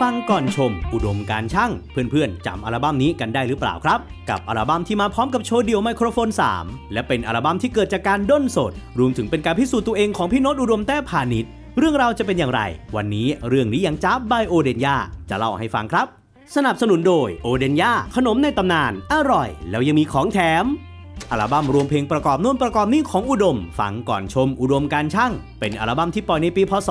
ฟังก่อนชม อุดมการช่าง เพื่อนๆจำอัลบั้มนี้กันได้หรือเปล่าครับ กับอัลบั้มที่มาพร้อมกับโชว์เดี่ยวไมโครโฟน 3 และเป็นอัลบั้มที่เกิดจากการด้นสด รวมถึงเป็นการพิสูจน์ตัวเองของพี่โน้ตอุดมแต้พาณิชย์เรื่องราวจะเป็นอย่างไร วันนี้เรื่องนี้ยังจ้าบายโอเดนยาจะเล่าให้ฟังครับ สนับสนุนโดยโอเดนยาขนมในตำนาน อร่อย แล้วยังมีของแถม อัลบั้มรวมเพลงประกอบนู่นประกอบนี่ของอุดม ฟังก่อนชมอุดมการช่าง เป็นอัลบั้มที่ปล่อยในปีพศ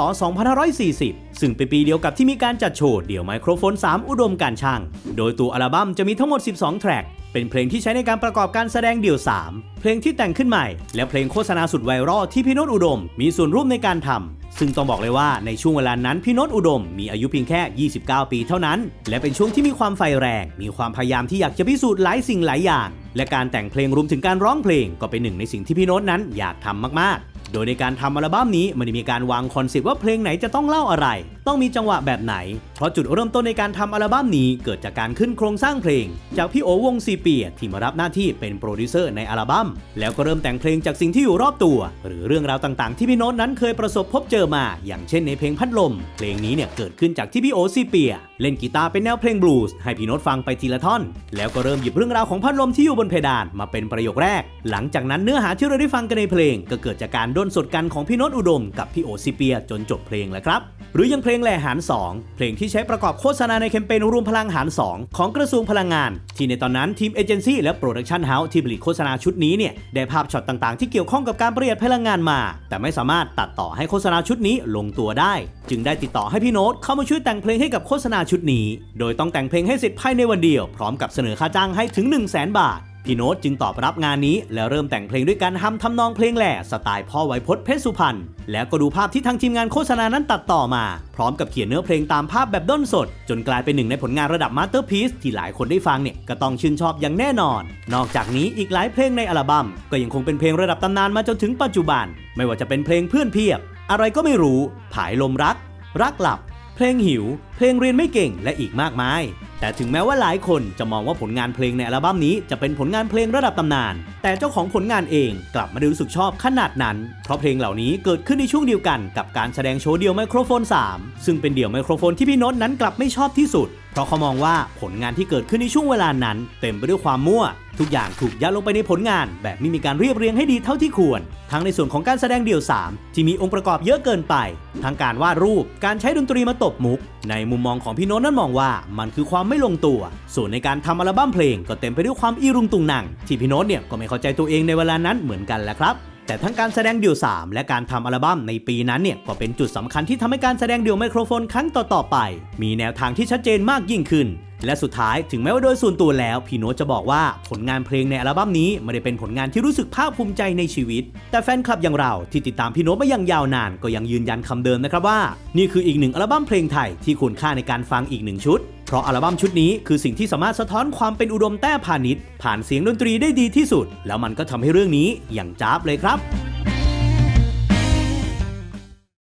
2540 ซึ่งเป็นปีเดียวกับที่มีการจัดโชว์เดี่ยวไมโครโฟน 3 อุดมการช่าง โดยตัวอัลบั้มจะมีทั้งหมด 12 แทร็กเป็นเพลงที่ใช้ในการประกอบการแสดงเดี่ยว 3 เพลงที่แต่งขึ้นใหม่ และเพลงโฆษณาสุดไวรัลที่พี่โนตอุดม มีส่วนร่วมในการทำ ซึ่งต้องบอกเลยว่าในช่วงเวลานั้นพี่โนตอุดม มีอายุเพียงแค่ 29 ปีเท่านั้น และเป็นช่วงที่มีความไฟแรง มีความพยายามที่อยากจะพิสูจน์หลายสิ่งหลายอย่าง และการแต่งเพลงรวมถึงการร้องเพลง ก็เป็นหนึ่งในสิ่งที่พี่โนตนั้นอยากทำมากๆโดยในการทำอัลบั้มนี้มันมีการวางคอนเซปต์ว่าเพลงไหนจะต้องเล่าอะไร ต้องมีจังหวะแบบไหน เพราะจุดเริ่มต้นในการทำอัลบั้มนี้เกิดจากการขึ้นโครงสร้างเพลง จากพี่โอวงซีเปียที่มารับหน้าที่เป็นโปรดิวเซอร์ในอัลบั้ม แล้วก็เริ่มแต่งเพลงจากสิ่งที่อยู่รอบตัว หรือเรื่องราวต่างๆ ที่พี่โน้ตนั้นเคยประสบพบเจอมา อย่างเช่นในเพลงพัดลม เพลงนี้เนี่ยเกิดขึ้นจากที่พี่โอซีเปียเล่นกีตาร์เป็นแนวเพลงบลูส์ให้พี่โน้ตฟังไปทีละท่อน แล้วก็เริ่มหยิบเรื่องราวของพัดลมที่อยู่บนเพดานมาเป็นประโยคแรก หลังจากนั้นเนื้อหาที่เราได้ฟังกันในเพลง ก็เกิดจากการด้นสดกันของพี่โน้ตอุดม กับพี่โอซิเปียจนจบเพลงแล้วครับ หรือยังเพลงแหล่หาร2เพลงที่ใช้ประกอบโฆษณาในแคมเปญรวมพลังหาร 2 ของกระทรวงพลังงาน ที่ในตอนนั้นทีมเอเจนซี่และโปรดักชันเฮาส์ที่ผลิตโฆษณาชุดนี้เนี่ยได้ภาพช็อตต่างๆ ที่เกี่ยวข้องกับการประหยัดพลังงานมา แต่ไม่สามารถตัดต่อให้โฆษณาชุดนี้ลงตัวได้ จึงได้ติดต่อให้พี่โน้ตเข้ามาช่วยแต่งเพลงให้กับโฆษณาชุดนี้ โดยต้องแต่งเพลงให้เสร็จภายในวันเดียว พร้อมกับเสนอค่าจ้างให้ถึง 1 0 0 0 0แบาท พี่โน้ตจึงตอบรับงานนี้ แล้วเริ่มแต่งเพลงด้วยการทำทำนองเพลงแหล่สไตล์พ่อไวยพจน์เพชรสุพรรณแล้วก็ดูภาพที่ทางทีมงานโฆษณานั้นตัดต่อมา พร้อมกับเขียนเนื้อเพลงตามภาพแบบด้นสด จนกลายเป็นหนึ่งในผลงานระดับมาสเตอร์พีซที่หลายคนได้ฟังเนี่ยก็ต้องชื่นชอบอย่างแน่นอน นอกจากนี้อีกหลายเพลงในอัลบั้มก็ยังคงเป็นเพลงระดับตำนานมาจนถึงปัจจุบัน ไม่ว่าจะเป็นเพลงเพื่อนเพียบ อะไรก็ไม่รู้ ผายลมรัก รักหลับ เพลงหิว เพลงเรียนไม่เก่งและอีกมากมาย แต่ถึงแม้ว่าหลายคนจะมองว่าผลงานเพลงในอัลบั้มนี้จะเป็นผลงานเพลงระดับตำนาน แต่เจ้าของผลงานเองกลับไม่ได้รู้สึกชอบขนาดนั้น เพราะเพลงเหล่านี้เกิดขึ้นในช่วงเดียวกันกับการแสดงโชว์เดี่ยวไมโครโฟน 3 ซึ่งเป็นเดี่ยวไมโครโฟนที่พี่โน้ตนั้นกลับไม่ชอบที่สุด ราะเขามองว่าผลงานที่เกิดขึ้นในช่วงเวลานั้น เต็มไปด้วยความมั่ว ทุกอย่างถูกยัดลงไปในผลงาน แบบไม่มีการเรียบเรียงให้ดีเท่าที่ควร ทั้งในส่วนของการแสดงเดี่ยว 3 ที่มีองค์ประกอบเยอะเกินไป ทั้งการวาดรูปการใช้ดนตรีมาตบมุก ในมุมมองของพี่โน้ตนั้นมองว่ามันคือความไม่ลงตัว ส่วนในการทำอัลบั้มเพลงก็เต็มไปด้วยความอีรุงตุงนังที่พี่โน้ตเนี่ยก็ไม่เข้าใจตัวเองในเวลานั้นเหมือนกันแหละครับ แต่ทั้งการแสดงเดี่ยว 3 และการทำอัลบั้มในปีนั้นเนี่ยก็เป็นจุดสำคัญที่ทำให้การแสดงเดี่ยวไมโครโฟนครั้งต่อๆไป มีแนวทางที่ชัดเจนมากยิ่งขึ้นและสุดท้ายถึงแม้ว่าโดยส่วนตัวแล้วพี่โน้ตจะบอกว่าผลงานเพลงในอัลบั้มนี้ไม่ได้เป็นผลงานที่รู้สึกภาคภูมิใจในชีวิต แต่แฟนคลับอย่างเราที่ติดตามพี่โน้ตมาอย่างยาวนาน ก็ยังยืนยันคำเดิมนะครับว่า นี่คืออีกหนึ่งอัลบั้มเพลงไทยที่คุณค่าในการฟังอีกหนึ่งชุด เพราะอัลบั้มชุดนี้คือสิ่งที่สามารถสะท้อนความเป็นอุดมแต้พาณิชย์ผ่านเสียงดนตรีได้ดีที่สุด แล้วมันก็ทำให้เรื่องนี้อย่างจ้าบเลยครับ